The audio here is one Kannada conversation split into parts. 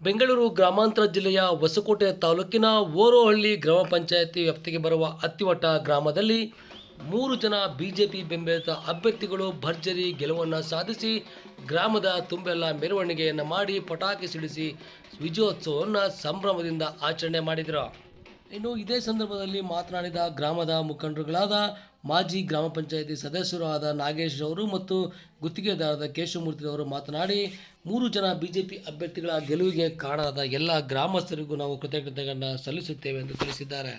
ಬೆಂಗಳೂರು ಗ್ರಾಮಾಂತರ ಜಿಲ್ಲೆಯ ಹೊಸಕೋಟೆ ತಾಲೂಕಿನ ಓರೋಹಳ್ಳಿ ಗ್ರಾಮ ಪಂಚಾಯಿತಿ ವ್ಯಾಪ್ತಿಗೆ ಬರುವ ಅತ್ತಿವಟ ಗ್ರಾಮದಲ್ಲಿ ಮೂರು ಜನ ಬಿಜೆಪಿ ಬೆಂಬಲಿತ ಅಭ್ಯರ್ಥಿಗಳು ಭರ್ಜರಿ ಗೆಲುವನ್ನು ಸಾಧಿಸಿ ಗ್ರಾಮದ ತುಂಬೆಲ್ಲ ಮೆರವಣಿಗೆಯನ್ನು ಮಾಡಿ ಪಟಾಕಿ ಸಿಡಿಸಿ ವಿಜಯೋತ್ಸವವನ್ನು ಸಂಭ್ರಮದಿಂದ ಆಚರಣೆ ಮಾಡಿದರು. ಇನ್ನು ಇದೇ ಸಂದರ್ಭದಲ್ಲಿ ಮಾತನಾಡಿದ ಗ್ರಾಮದ ಮುಖಂಡರುಗಳಾದ ಮಾಜಿ ಗ್ರಾಮ ಪಂಚಾಯಿತಿ ಸದಸ್ಯರಾದ ಆದ ನಾಗೇಶ್ ಅವರು ಮತ್ತು ಗುತ್ತಿಗೆದಾರರಾದ ಕೇಶವಮೂರ್ತಿ ಅವರು ಮಾತನಾಡಿ, ಮೂರು ಜನ ಬಿಜೆಪಿ ಅಭ್ಯರ್ಥಿಗಳ ಗೆಲುವಿಗೆ ಕಾರಣದ ಎಲ್ಲ ಗ್ರಾಮಸ್ಥರಿಗೂ ನಾವು ಕೃತಜ್ಞತೆಗಳನ್ನು ಸಲ್ಲಿಸುತ್ತೇವೆ ಎಂದು ತಿಳಿಸಿದ್ದಾರೆ.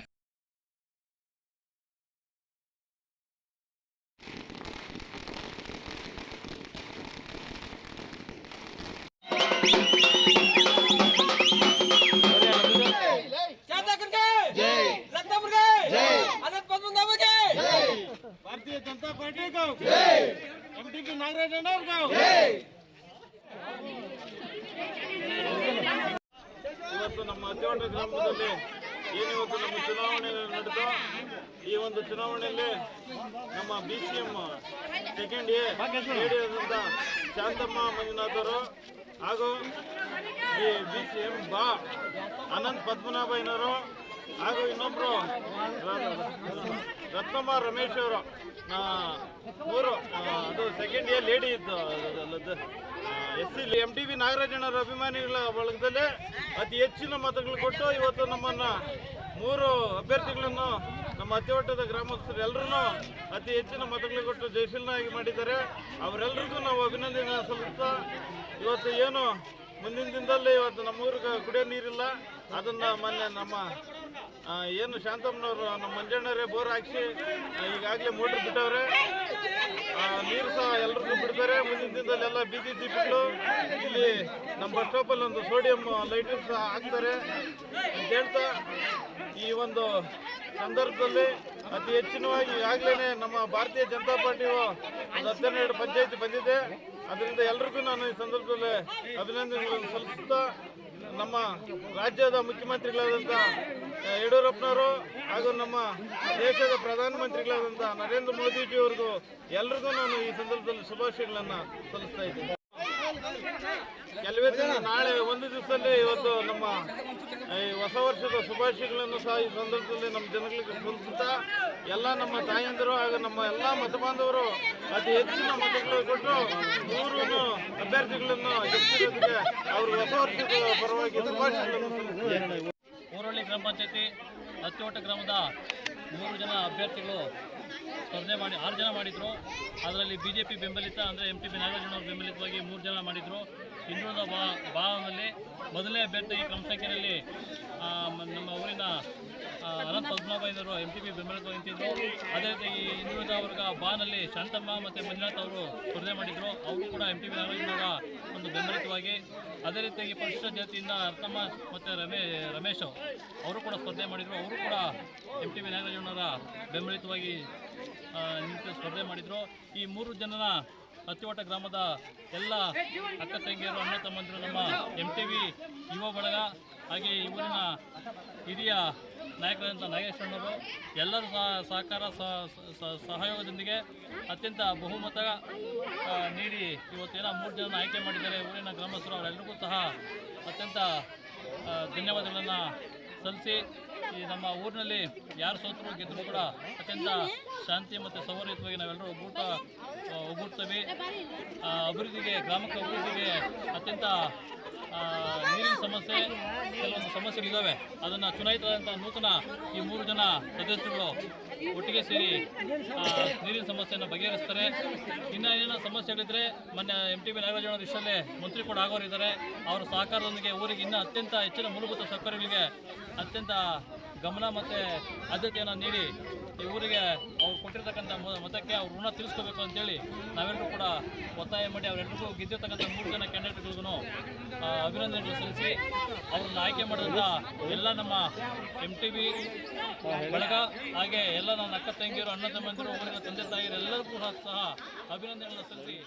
भारतीय जनता पार्टी को एमटी की नागराज को ಇವತ್ತು ನಮ್ಮ ಅತಿವಾಟ ಗ್ರಾಮದಲ್ಲಿ ಏನಿವತ್ತು ನಮ್ಮ ಚುನಾವಣೆ ನಡೆದು ಈ ಒಂದು ಚುನಾವಣೆಯಲ್ಲಿ ನಮ್ಮ B C M second A ಆದಂಥ ಶಾಂತಮ್ಮ ಮಂಜುನಾಥ್ ಅವರು ಹಾಗೂ ಈ ಬಿ ಸಿ ಎಂ ಬಾ ಅನಂತ್ ಪದ್ಮನಾಭಯ್ಯನವರು ಹಾಗೂ ಇನ್ನೊಬ್ಬರು ರತ್ನಮ್ಮ ರಮೇಶ್ ಅವರು ಮೂರು ಅದು ಸೆಕೆಂಡ್ ಇಯರ್ ಲೇಡಿ ಇದ್ದು S C M T V ನಾಗರಾಜಣ್ಣರ ಅಭಿಮಾನಿಗಳ ಬಳಗದಲ್ಲಿ ಅತಿ ಹೆಚ್ಚಿನ ಮತಗಳು ಕೊಟ್ಟು ಇವತ್ತು ನಮ್ಮನ್ನು ಮೂರು ಅಭ್ಯರ್ಥಿಗಳನ್ನು ನಮ್ಮ ಅತಿವಟ್ಟದ ಗ್ರಾಮಸ್ಥರು ಎಲ್ಲರೂ ಅತಿ ಹೆಚ್ಚಿನ ಮತಗಳು ಕೊಟ್ಟು ಜಯಶೀಲನಾಗಿ ಮಾಡಿದ್ದಾರೆ. ಅವರೆಲ್ಲರಿಗೂ ನಾವು ಅಭಿನಂದನೆ ಸಲ್ಲಿಸ್ತಾ, ಇವತ್ತು ಏನು ಮುಂದಿನ ದಿನದಲ್ಲಿ ಇವತ್ತು ನಮ್ಮೂರಿಗೆ ಕುಡಿಯೋ ನೀರಿಲ್ಲ. ಅದನ್ನ ಮೊನ್ನೆ ನಮ್ಮ ಏನು ಶಾಂತಮ್ಮನವರು ನಮ್ಮ ಮಂಜಣ್ಣರೇ ಬೋರ್ ಹಾಕಿಸಿ ಈಗಾಗಲೇ ಮೋಟ್ರ್ ಬಿಟ್ಟವ್ರೆ. ನೀರು ಸಹ ಎಲ್ರಿಗೂ ಬಿಡ್ತಾರೆ. ಮುಂದಿನ ದಿನದಲ್ಲಿ ಎಲ್ಲ ಬೀದಿ ದೀಪಗಳು. ಇಲ್ಲಿ ನಮ್ಮ ಬಸ್ ಸ್ಟಾಪಲ್ಲಿ ಒಂದು ಸೋಡಿಯಂ ಲೈಟ್ ಹಾಕ್ತಾರೆ. ಅಂತ ಹೇಳ್ತಾ ಈ ಒಂದು ಸಂದರ್ಭದಲ್ಲಿ ಅತಿ ಹೆಚ್ಚಿನವಾಗಿ ಈಗಾಗಲೇ ನಮ್ಮ ಭಾರತೀಯ ಜನತಾ ಪಾರ್ಟಿಯು ಒಂದು ಹದಿನೆರಡು ಪಂಚಾಯತಿ ಬಂದಿದೆ. ಅದರಿಂದ ಎಲ್ರಿಗೂ ನಾನು ಈ ಸಂದರ್ಭದಲ್ಲಿ ಅಭಿನಂದನೆಗಳನ್ನು ಸಲ್ಲಿಸುತ್ತಾ ನಮ್ಮ ರಾಜ್ಯದ ಮುಖ್ಯಮಂತ್ರಿಗಳಾದಂಥ ಯಡಿಯೂರಪ್ಪನವರು ಹಾಗೂ ನಮ್ಮ ದೇಶದ ಪ್ರಧಾನಮಂತ್ರಿಗಳಾದಂಥ ನರೇಂದ್ರ ಮೋದಿಜಿಯವರಿಗೂ ಎಲ್ರಿಗೂ ನಾನು ಈ ಸಂದರ್ಭದಲ್ಲಿ ಶುಭಾಶಯಗಳನ್ನು ಸಲ್ಲಿಸ್ತಾ ಇದ್ದೀನಿ. ಕೆಲವೇ ದಿನ ನಾಳೆ ಒಂದು ದಿವಸದಲ್ಲಿ ಇವತ್ತು ನಮ್ಮ, ಈ ಹೊಸ ವರ್ಷದ ಶುಭಾಶಯಗಳನ್ನು ಸಹ ಈ ಸಂದರ್ಭದಲ್ಲಿ ನಮ್ಮ ಜನಗಳಿಗೆ ಸಲ್ಲಿಸುತ್ತಾ ಎಲ್ಲ ನಮ್ಮ ತಾಯಂದಿರು ಹಾಗೂ ನಮ್ಮ ಎಲ್ಲ ಮತಬಾಂಧವರು ಅತಿ ಹೆಚ್ಚಿನ ಮತಗಳು ಕೊಟ್ಟು ಮೂರು ಅಭ್ಯರ್ಥಿಗಳನ್ನು ಗೆಲ್ಲಿಸಿರೋದಕ್ಕೆ ಅವರು ಹೊಸ ವರ್ಷದ ಪರವಾಗಿ ಶುಭಾಶಯಗಳನ್ನು ಊರಳ್ಳಿ ಗ್ರಾಮ ಪಂಚಾಯತಿ ಹತ್ತಿವಟ ಗ್ರಾಮದ ಮೂರು ಜನ ಅಭ್ಯರ್ಥಿಗಳು ಸ್ಪರ್ಧೆ ಮಾಡಿ ಆರು ಜನ ಮಾಡಿದರು. ಅದರಲ್ಲಿ ಬಿ ಜೆ ಪಿ ಬೆಂಬಲಿತ ಅಂದರೆ ಎಂ ಟಿ ಬಿ ಅವರು ಬೆಂಬಲಿತವಾಗಿ ಮೂರು ಜನ ಮಾಡಿದರು. ಹಿಂದುಳಿದ ಬಾ ಭಾಗದಲ್ಲಿ ಮೊದಲನೇ ಅಭ್ಯರ್ಥಿ ಈ ಸಂಖ್ಯೆಯಲ್ಲಿ ನಮ್ಮ ಊರಿನ ಅನಂತ ಪದ್ಮನಾಭಯ್ಯನವರು ಎಂ ಟಿ ಬಿ ಬೆಂಬಲಿತವಾಗಿ ನಿಂತಿದ್ದರು ಅದೇ ರೀತಿ ಈ ಇನ್ನುಳಿದ ವರ್ಗ ಬಾನಲ್ಲಿ ಶಾಂತಮ್ಮ ಮತ್ತು ಮಂಜುನಾಥ್ ಅವರು ಸ್ಪರ್ಧೆ ಮಾಡಿದರು. ಅವರು ಕೂಡ ಎಂ ಟಿ ಬಿ ನಾಗಾರ್ಜುನವರ ಒಂದು ಬೆಂಬಲಿತವಾಗಿ. ಅದೇ ರೀತಿಯಾಗಿ ಪರಿಶಿಷ್ಟ ಜಾತಿಯಿಂದ ಅರ್ಥಮ್ಮ ಮತ್ತು ರಮೇ, ರಮೇಶ್ ಅವರು ಕೂಡ ಸ್ಪರ್ಧೆ ಮಾಡಿದರು. ಅವರು ಕೂಡ ಎಂ ಟಿ ಬಿ ನಾಗರಾಜಣ್ಣವರ ಬೆಂಬಲಿತವಾಗಿ ನಿಂತು ಸ್ಪರ್ಧೆ ಮಾಡಿದರು. ಈ ಮೂರು ಜನನ ಹತ್ತಿವಟ ಗ್ರಾಮದ ಎಲ್ಲ ಅಕ್ಕ ತಂಗಿಯರು, ಅಣ್ಣ ತಮ್ಮಂದಿರು, ನಮ್ಮ ಎಂ ಟಿ ವಿ ಯುವ ಬಳಗ ಹಾಗೆ ಇವರಿನ ಹಿರಿಯ ನಾಯಕರಾದಂಥ ನಾಗೇಶ್ವರನವರು ಎಲ್ಲರ ಸಹ ಸಹಕಾರ ಸಹ- ಸಹ- ಸಹಯೋಗದೊಂದಿಗೆ ಅತ್ಯಂತ ಬಹುಮತ ನೀಡಿ ಇವತ್ತೇನ ಮೂರು ಜನ ಆಯ್ಕೆ ಮಾಡಿದ್ದಾರೆ ಊರಿನ ಗ್ರಾಮಸ್ಥರು. ಅವರೆಲ್ಲರಿಗೂ ಸಹ ಅತ್ಯಂತ ಧನ್ಯವಾದಗಳನ್ನು ಸಲ್ಲಿಸಿ ಈ ನಮ್ಮ ಊರಿನಲ್ಲಿ ಯಾರು ಸೋತರು ಗೆದ್ದರೂ ಕೂಡ ಅತ್ಯಂತ ಶಾಂತಿ ಮತ್ತು ಸೌಹಾರ್ದಯುತವಾಗಿ ನಾವೆಲ್ಲರೂ ಒಗ್ಗೂಟ ಒಗ್ಗೂಡ್ತೇವೆ. ಅಭಿವೃದ್ಧಿಗೆ, ಗ್ರಾಮಕ್ಕೆ ಅಭಿವೃದ್ಧಿಗೆ ಅತ್ಯಂತ ನೀರಿನ ಸಮಸ್ಯೆ, ಕೆಲವೊಂದು ಸಮಸ್ಯೆಗಳಿದ್ದಾವೆ. ಅದನ್ನು ಚುನಾಯಿತರಾದಂಥ ನೂತನ ಈ ಮೂರು ಜನ ಸದಸ್ಯರುಗಳು ಒಟ್ಟಿಗೆ ಸೇರಿ ನೀರಿನ ಸಮಸ್ಯೆಯನ್ನು ಬಗೆಹರಿಸ್ತಾರೆ. ಇನ್ನು ಏನೇನೋ ಸಮಸ್ಯೆಗಳಿದ್ರೆ ಮೊನ್ನೆ ಎಂ ಟಿ ಬಿ ನಾಗರಾಜನ ಮಂತ್ರಿ ಕೂಡ ಆಗೋರಿದ್ದಾರೆ. ಅವರ ಸಹಕಾರದೊಂದಿಗೆ ಊರಿಗೆ ಇನ್ನೂ ಅತ್ಯಂತ ಹೆಚ್ಚಿನ ಮೂಲಭೂತ ಸೌಕರ್ಯಗಳಿಗೆ ಅತ್ಯಂತ ಗಮನ ಮತ್ತು ಆದ್ಯತೆಯನ್ನು ನೀಡಿ ಈ ಊರಿಗೆ ಅವ್ರು ಕೊಟ್ಟಿರ್ತಕ್ಕಂಥ ಮತಕ್ಕೆ ಅವ್ರ ಋಣ ತೀರಿಸ್ಕೋಬೇಕು ಅಂತೇಳಿ ನಾವೆಲ್ಲರೂ ಕೂಡ ಒತ್ತಾಯ ಮಾಡಿ ಅವರೆಲ್ಲರಿಗೂ ಗೆದ್ದಿರ್ತಕ್ಕಂಥ ಮೂರು ಜನ ಕ್ಯಾಂಡಿಡೇಟ್ಗಳಿಗೂ ಅಭಿನಂದನೆಗಳು ಸಲ್ಲಿಸಿ ಅವ್ರನ್ನ ಆಯ್ಕೆ ಮಾಡಿದಂಥ ಎಲ್ಲ ನಮ್ಮ ಎಂ ಟಿ ವಿ ಬಳಗ ಹಾಗೆ ಎಲ್ಲ ನನ್ನ ಅಕ್ಕ ತಂಗಿಯರು, ಅಣ್ಣ ತಮ್ಮಂದಿರು ಊರಿನ ತಂದೆ ತಾಯಿಯರು ಎಲ್ಲರಿಗೂ ಸಹ ಅಭಿನಂದನೆಗಳನ್ನು ಸಲ್ಲಿಸಿ